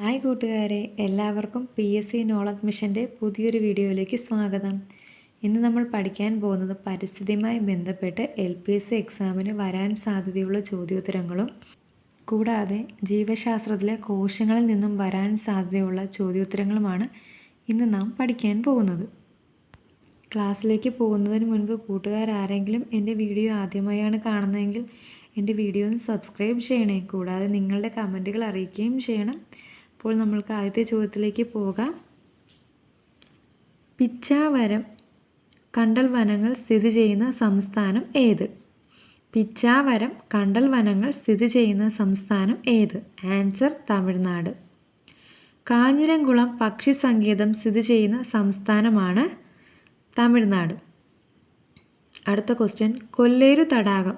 Hi കൂട്ടുകാരെ എല്ലാവർക്കും P S C knowledge മിഷന്റെ പുതിയൊരു വീഡിയോയിലേക്ക് സ്വാഗതം. ഇന്ന് നമ്മൾ പഠിക്കാൻ പോകുന്നത് പരിസ്ഥിതിയുമായി ബന്ധപ്പെട്ട് എൽ പി എസ് സി എക്സാമിന് വരാൻ സാധ്യതയുള്ള ചോദ്യോത്തരങ്ങളും കൂടാതെ ജീവശാസ്ത്രത്തിലെ കോശങ്ങളിൽ നിന്നും വരാൻ സാധ്യതയുള്ള ചോദ്യോത്തരങ്ങളുമാണ് ഇന്ന് നാം പഠിക്കാൻ പോകുന്നത്. ക്ലാസ്സിലേക്ക് പോകുന്നതിന് മുൻപ് കൂട്ടുകാർ ആരെങ്കിലും എന്റെ വീഡിയോ ആദ്യമായാണ് കാണുന്നതെങ്കിൽ എന്റെ വീഡിയോ ഒന്ന് സബ്സ്ക്രൈബ് ചെയ്യണേ. കൂടാതെ നിങ്ങളുടെ കമന്റുകൾ അറിയിക്കുകയും ചെയ്യണം. അപ്പോൾ നമ്മൾക്ക് ആദ്യത്തെ ചോദ്യത്തിലേക്ക് പോകാം. പിച്ചാവരം കണ്ടൽ വനങ്ങൾ സ്ഥിതി ചെയ്യുന്ന സംസ്ഥാനം ഏത്? പിച്ചാവരം കണ്ടൽ വനങ്ങൾ സ്ഥിതി ചെയ്യുന്ന സംസ്ഥാനം ഏത്? ആൻസർ തമിഴ്നാട്. കാഞ്ഞിരംകുളം പക്ഷി സങ്കേതം സ്ഥിതി ചെയ്യുന്ന സംസ്ഥാനമാണ് തമിഴ്നാട്. അടുത്ത ക്വസ്റ്റ്യൻ കൊല്ലേരു തടാകം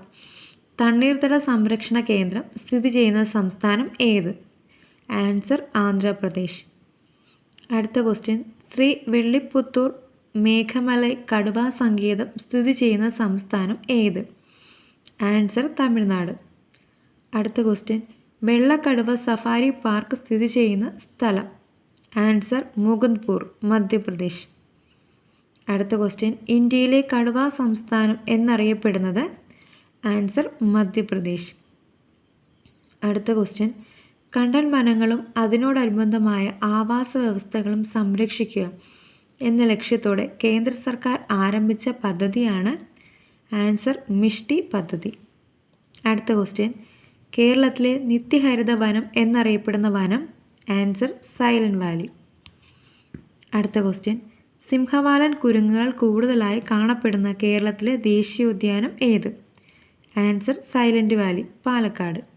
തണ്ണീർത്തട സംരക്ഷണ കേന്ദ്രം സ്ഥിതി ചെയ്യുന്ന സംസ്ഥാനം ഏത്? ആൻസർ ആന്ധ്രാപ്രദേശ്. അടുത്ത ക്വസ്റ്റ്യൻ. ശ്രീ വെള്ളിപ്പുത്തൂർ മേഘമലൈ കടുവ സങ്കേതം സ്ഥിതി ചെയ്യുന്ന സംസ്ഥാനം ഏത്? ആൻസർ തമിഴ്നാട്. അടുത്ത ക്വസ്റ്റ്യൻ. വെള്ളക്കടുവ സഫാരി പാർക്ക് സ്ഥിതി ചെയ്യുന്ന സ്ഥലം? ആൻസർ മുകുന്ദ്പൂർ മധ്യപ്രദേശ്. അടുത്ത ക്വസ്റ്റ്യൻ. ഇന്ത്യയിലെ കടുവ സംസ്ഥാനം എന്നറിയപ്പെടുന്നത്? ആൻസർ മധ്യപ്രദേശ്. അടുത്ത ക്വസ്റ്റ്യൻ. കണ്ടൽ വനങ്ങളും അതിനോടനുബന്ധമായ ആവാസ വ്യവസ്ഥകളും സംരക്ഷിക്കുക എന്ന ലക്ഷ്യത്തോടെ കേന്ദ്ര സർക്കാർ ആരംഭിച്ച പദ്ധതിയാണ് ആൻസർ മിഷ്ടി പദ്ധതി. അടുത്ത ക്വസ്റ്റ്യൻ. കേരളത്തിലെ നിത്യഹരിത വനം എന്നറിയപ്പെടുന്ന വനം ആൻസർ സൈലന്റ് വാലി. അടുത്ത ക്വസ്റ്റ്യൻ. സിംഹവാലൻ കുരുങ്ങുകൾ കൂടുതലായി കാണപ്പെടുന്ന കേരളത്തിലെ ദേശീയോദ്യാനം ഏത്? Answer Silent Valley Palakkad.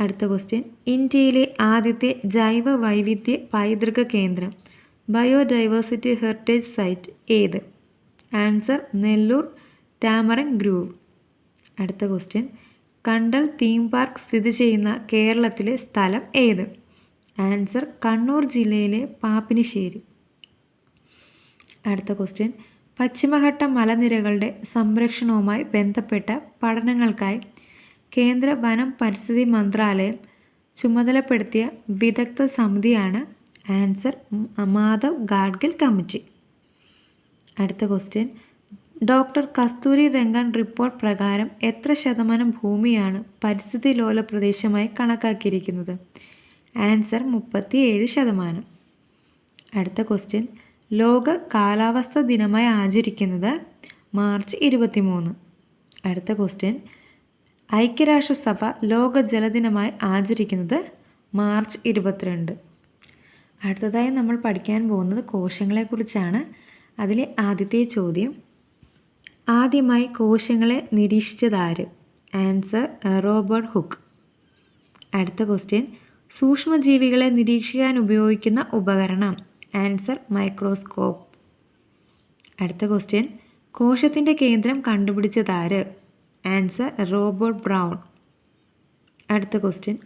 അടുത്ത ക്വസ്റ്റ്യൻ ഇന്ത്യയിലെ ആദ്യത്തെ ജൈവ വൈവിധ്യ പൈതൃക കേന്ദ്രം ബയോഡൈവേഴ്സിറ്റി ഹെറിറ്റേജ് സൈറ്റ് ഏത്? Answer Nellur tamarind grove. അടുത്ത ക്വസ്റ്റ്യൻ കണ്ടൽ തീം പാർക്ക് സ്ഥിതി ചെയ്യുന്ന കേരളത്തിലെ സ്ഥലം ഏത്? ആൻസർ കണ്ണൂർ ജില്ലയിലെ പാപ്പിനിശ്ശേരി. അടുത്ത ക്വസ്റ്റ്യൻ പശ്ചിമഘട്ട മലനിരകളുടെ സംരക്ഷണവുമായി ബന്ധപ്പെട്ട പഠനങ്ങൾക്കായി കേന്ദ്ര വനം പരിസ്ഥിതി മന്ത്രാലയം ചുമതലപ്പെടുത്തിയ വിദഗ്ധ സമിതിയാണ് ആൻസർ മാധവ് ഗാഡ്ഗിൽ കമ്മിറ്റി. അടുത്ത question. Doctor Kasturi Rangan report പ്രകാരം എത്ര ശതമാനം ഭൂമിയാണ് പരിസ്ഥിതി ലോല പ്രദേശമായി കണക്കാക്കിയിരിക്കുന്നത്? ആൻസർ മുപ്പത്തിയേഴ് ശതമാനം. അടുത്ത ക്വസ്റ്റ്യൻ. ലോക കാലാവസ്ഥ ദിനമായി ആചരിക്കുന്നത് മാർച്ച് ഇരുപത്തിമൂന്ന്. അടുത്ത ക്വസ്റ്റ്യൻ. ഐക്യരാഷ്ട്രസഭ ലോക ജലദിനമായി ആചരിക്കുന്നത് മാർച്ച് ഇരുപത്തിരണ്ട്. അടുത്തതായി നമ്മൾ പഠിക്കാൻ പോകുന്നത് കോശങ്ങളെക്കുറിച്ചാണ്. അതിലെ ആദ്യത്തെ ചോദ്യം ആദ്യമായി കോശങ്ങളെ നിരീക്ഷിച്ചതാര്? Answer Robert Hooke. അടുത്ത ക്വസ്റ്റ്യൻ സൂക്ഷ്മജീവികളെ നിരീക്ഷിക്കാൻ ഉപയോഗിക്കുന്ന ഉപകരണം? Answer microscope. അടുത്ത ക്വസ്റ്റ്യൻ കോശത്തിന്റെ കേന്ദ്രം കണ്ടുപിടിച്ചതാര്? Answer Robert Brown. അടുത്ത ക്വസ്റ്റ്യൻ.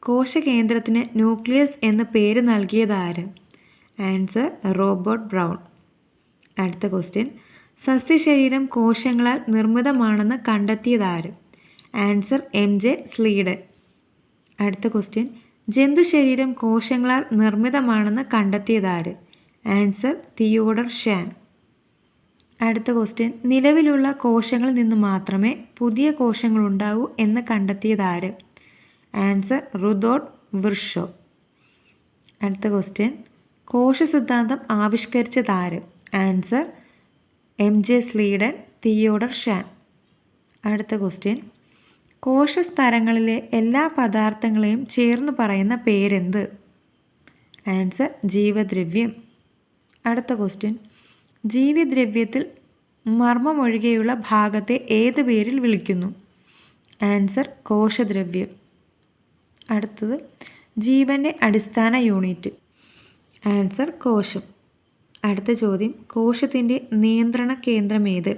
കോശകേന്ദ്രത്തിന് ന്യൂക്ലിയസ് എന്ന പേര് നൽകിയതാര് ആൻസർ റോബർട്ട് ബ്രൗൺ. അടുത്ത ക്വസ്റ്റ്യൻ. സസ്യശരീരം കോശങ്ങളാൽ നിർമ്മിതമാണെന്ന് കണ്ടെത്തിയതാര് ആൻസർ എം ജെ സ്ലീഡൻ അടുത്ത ക്വസ്റ്റ്യൻ. ജന്തുശരീരം കോശങ്ങളാൽ നിർമ്മിതമാണെന്ന് കണ്ടെത്തിയതാര് ആൻസർ തിയോഡർ ഷാൻ അടുത്ത ക്വസ്റ്റ്യൻ നിലവിലുള്ള കോശങ്ങളിൽ നിന്ന് മാത്രമേ പുതിയ കോശങ്ങൾ ഉണ്ടാവൂ എന്ന് കണ്ടെത്തിയതാര്? ആൻസർ റുദോട്ട് വൃഷോ. അടുത്ത ക്വസ്റ്റ്യൻ കോശ സിദ്ധാന്തം ആവിഷ്കരിച്ചതാര്? Answer M J Schleiden Theodor Schwann. അടുത്ത ക്വസ്റ്റ്യൻ കോശസ്തരങ്ങളിലെ എല്ലാ പദാർത്ഥങ്ങളെയും ചേർന്ന് പറയുന്ന പേരെന്ത്? ആൻസർ ജീവദ്രവ്യം. അടുത്ത ക്വസ്റ്റ്യൻ ജീവദ്രവ്യത്തിൽ മർമ്മമൊഴികെയുള്ള ഭാഗത്തെ ഏത് പേരിൽ വിളിക്കുന്നു? ആൻസർ കോശദ്രവ്യം. അടുത്തത് ജീവന്റെ അടിസ്ഥാന യൂണിറ്റ്. ആൻസർ കോശം. അടുത്ത ചോദ്യം കോശത്തിന്റെ നിയന്ത്രണ കേന്ദ്രം ഏത്?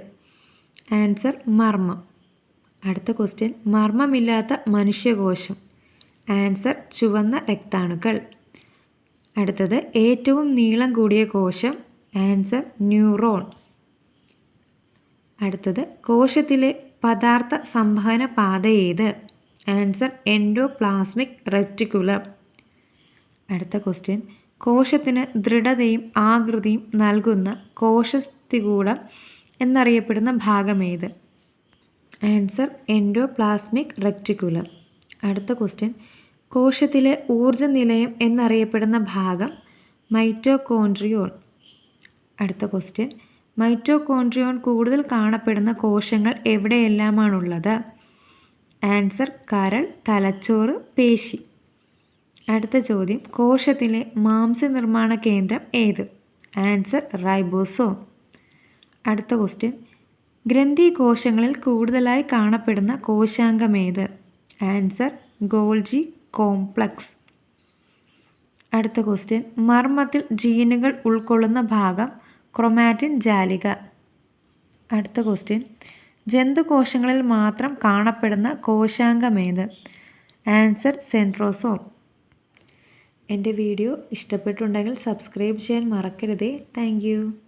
ആൻസർ മർമ്മം. അടുത്ത ക്വസ്റ്റ്യൻ മർമ്മമില്ലാത്ത മനുഷ്യകോശം. ആൻസർ ചുവന്ന രക്താണുക്കൾ. അടുത്തത് ഏറ്റവും നീളം കൂടിയ കോശം ആൻസർ ന്യൂറോൺ. അടുത്തത് കോശത്തിലെ പദാർത്ഥ സംവഹന പാത ഏത്? Answer endoplasmic reticulum. അടുത്ത ക്വസ്റ്റ്യൻ കോശത്തിന് ദൃഢതയും ആകൃതിയും നൽകുന്ന കോശസ്ഥികൂടം എന്നറിയപ്പെടുന്ന ഭാഗമേത് ആൻസർ എൻഡോപ്ലാസ്മിക് റെക്റ്റിക്കുലം അടുത്ത ക്വസ്റ്റ്യൻ കോശത്തിലെ ഊർജ നിലയം എന്നറിയപ്പെടുന്ന ഭാഗം മൈറ്റോകോൺട്രിയോൺ അടുത്ത ക്വസ്റ്റ്യൻ മൈറ്റോകോൺട്രിയോൺ കൂടുതൽ കാണപ്പെടുന്ന കോശങ്ങൾ എവിടെയെല്ലാമാണുള്ളത്? ആൻസർ കരൾ തലച്ചോറ് പേശി. അടുത്ത ചോദ്യം കോശത്തിലെ മാംസനിർമ്മാണ കേന്ദ്രം ഏത്? Answer ribosome. അടുത്ത ക്വസ്റ്റ്യൻ ഗ്രന്ഥി കോശങ്ങളിൽ കൂടുതലായി കാണപ്പെടുന്ന കോശാംഗം കോശാംഗമേത് ആൻസർ ഗോൾജി കോംപ്ലക്സ്. അടുത്ത ക്വസ്റ്റ്യൻ മർമ്മത്തിൽ ജീനുകൾ ഉൾക്കൊള്ളുന്ന ഭാഗം ക്രൊമാറ്റിൻ ജാലിക. അടുത്ത ക്വസ്റ്റ്യൻ ജന്തുകോശങ്ങളിൽ മാത്രം കാണപ്പെടുന്ന കോശാംഗമേത്? ആൻസർ സെൻട്രോസോം എന്റെ വീഡിയോ ഇഷ്ടപ്പെട്ടുണ്ടെങ്കിൽ സബ്സ്ക്രൈബ് ചെയ്യാൻ മറക്കരുതേ. താങ്ക്